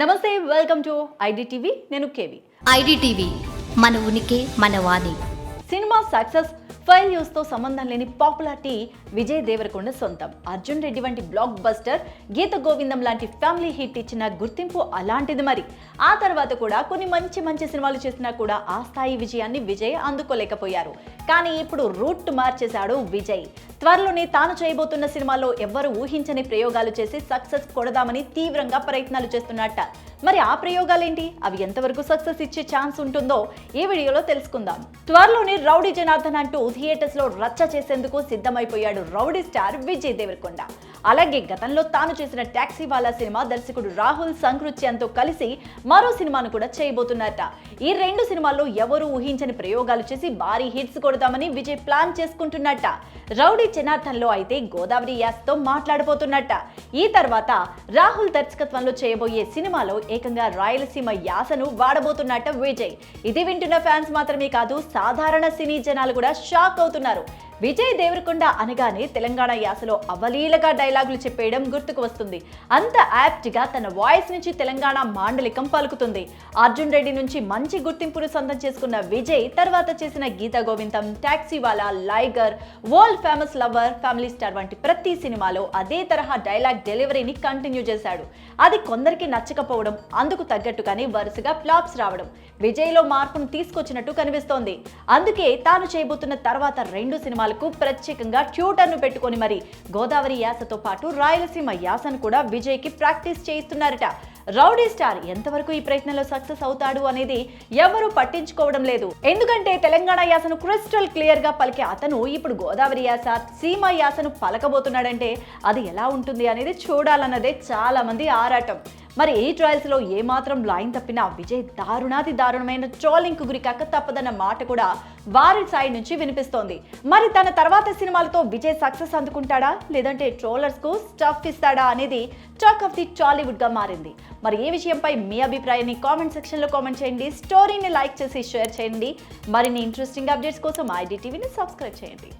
నమస్తే welcome to IDTV నేను K V IDTV మన ఉనికి మన వాణి. సినిమా సక్సెస్ ఫెయిల్యూస్తో సంబంధం లేని పాపులారిటీ విజయ్ దేవరకొండ సొంతం. అర్జున్ రెడ్డి వంటి బ్లాక్ బస్టర్ గీత గోవిందం లాంటి ఫ్యామిలీ హిట్ ఇచ్చిన గుర్తింపు అలాంటిది మరి. ఆ తర్వాత కూడా కొన్ని మంచి మంచి సినిమాలు చేసినా కూడా ఆ స్థాయి విజయాన్ని విజయ్ అందుకోలేకపోయారు. కానీ ఇప్పుడు రూట్ మార్చేశాడు విజయ్. త్వరలోనే తాను చేయబోతున్న సినిమాలో ఎవ్వరు ఊహించని ప్రయోగాలు చేసి సక్సెస్ కొడదామని తీవ్రంగా ప్రయత్నాలు చేస్తున్నట్ట. మరి ఆ ప్రయోగాలేంటి? అవి ఎంతవరకు సక్సెస్ ఇచ్చే ఛాన్స్ ఉంటుందో ఈ వీడియోలో తెలుసుకుందాం. త్వరలోనే రౌడీ జనార్దన్ అంటూ థియేటర్స్లో రచ్చ చేసేందుకు సిద్ధమైపోయాడు రౌడీ స్టార్ విజయ్ దేవరకొండ. అలాగే గతంలో తాను చేసిన టాక్సీ వాలా సినిమా దర్శకుడు రాహుల్ సంకృత్యంతో కలిసి మరో సినిమాను కూడా చేయబోతున్నారట. ఈ రెండు సినిమాల్లో ఎవరూ ఊహించని ప్రయోగాలు చేసి భారీ హిట్స్ కొడదామని విజయ్ ప్లాన్ చేసుకుంటున్నట్ట. రౌడీ జనార్దన్లో అయితే గోదావరి యాస్తో మాట్లాడబోతున్నట్ట. ఈ తర్వాత రాహుల్ దర్శకత్వంలో చేయబోయే సినిమాలో ఏకంగా రాయలసీమ యాసను వాడబోతున్నట్ట విజయ్. ఇది వింటున్న ఫ్యాన్స్ మాత్రమే కాదు సాధారణ సినీ జనాలు కూడా షాక్ అవుతున్నారు. విజయ్ దేవరకొండ అనగానే తెలంగాణ యాసలో అవలీలగా డైలాగులు చెప్పేయడం గుర్తుకు వస్తుంది. అంత యాప్ట్గా తన వాయిస్ నుంచి తెలంగాణ మాండలికం పలుకుతుంది. అర్జున్ రెడ్డి నుంచి మంచి గుర్తింపును సొంతం చేసుకున్న విజయ్ తర్వాత చేసిన Geetha Govindam Taxiwaala Liger world famous lover family star వంటి ప్రతి సినిమాలో అదే తరహా డైలాగ్ డెలివరీని కంటిన్యూ చేశాడు. అది కొందరికి నచ్చకపోవడం అందుకు తగ్గట్టుగానే వరుసగా ఫ్లాప్స్ రావడం విజయ్లో మార్పును తీసుకొచ్చినట్టు కనిపిస్తోంది. అందుకే తాను చేయబోతున్న తర్వాత రెండు సినిమా సినిమాలకు ప్రత్యేకంగా ట్యూటర్ను పెట్టుకొని మరి గోదావరి యాసతో పాటు రాయలసీమ యాసను కూడా విజయ్కి ప్రాక్టీస్ చేయిస్తున్నారట. రౌడీ స్టార్ ఎంతవరకు ఈ ప్రయత్నంలో సక్సెస్ అవుతాడు అనేది ఎవరు పట్టించుకోవడం లేదు. ఎందుకంటే తెలంగాణ యాసను క్రిస్టల్ క్లియర్గా పలికే అతను ఇప్పుడు గోదావరి యాస సీమ యాసను పలకబోతున్నాడంటే అది ఎలా ఉంటుంది అనేది చూడాలన్నదే చాలా మంది ఆరాటం. మరి ఈ ట్రయల్స్లో ఏమాత్రం లైన్ తప్పినా విజయ్ దారుణాతి దారుణమైన ట్రోలింగ్కు గురికాక తప్పదన్న మాట కూడా వారి సైడ్ నుంచి వినిపిస్తోంది. మరి తన తర్వాత సినిమాలతో విజయ్ సక్సెస్ అందుకుంటాడా? లేదంటే ట్రోలర్స్కు స్టఫ్ ఇస్తాడా అనేది టాక్ ఆఫ్ ది టాలీవుడ్గా మారింది. మరి ఈ విషయంపై మీ అభిప్రాయాన్ని కామెంట్ సెక్షన్లో కామెంట్ చేయండి. స్టోరీని లైక్ చేసి షేర్ చేయండి. మరిన్ని ఇంట్రెస్టింగ్ అప్డేట్స్ కోసం ఐడి టీవీని సబ్స్క్రైబ్ చేయండి.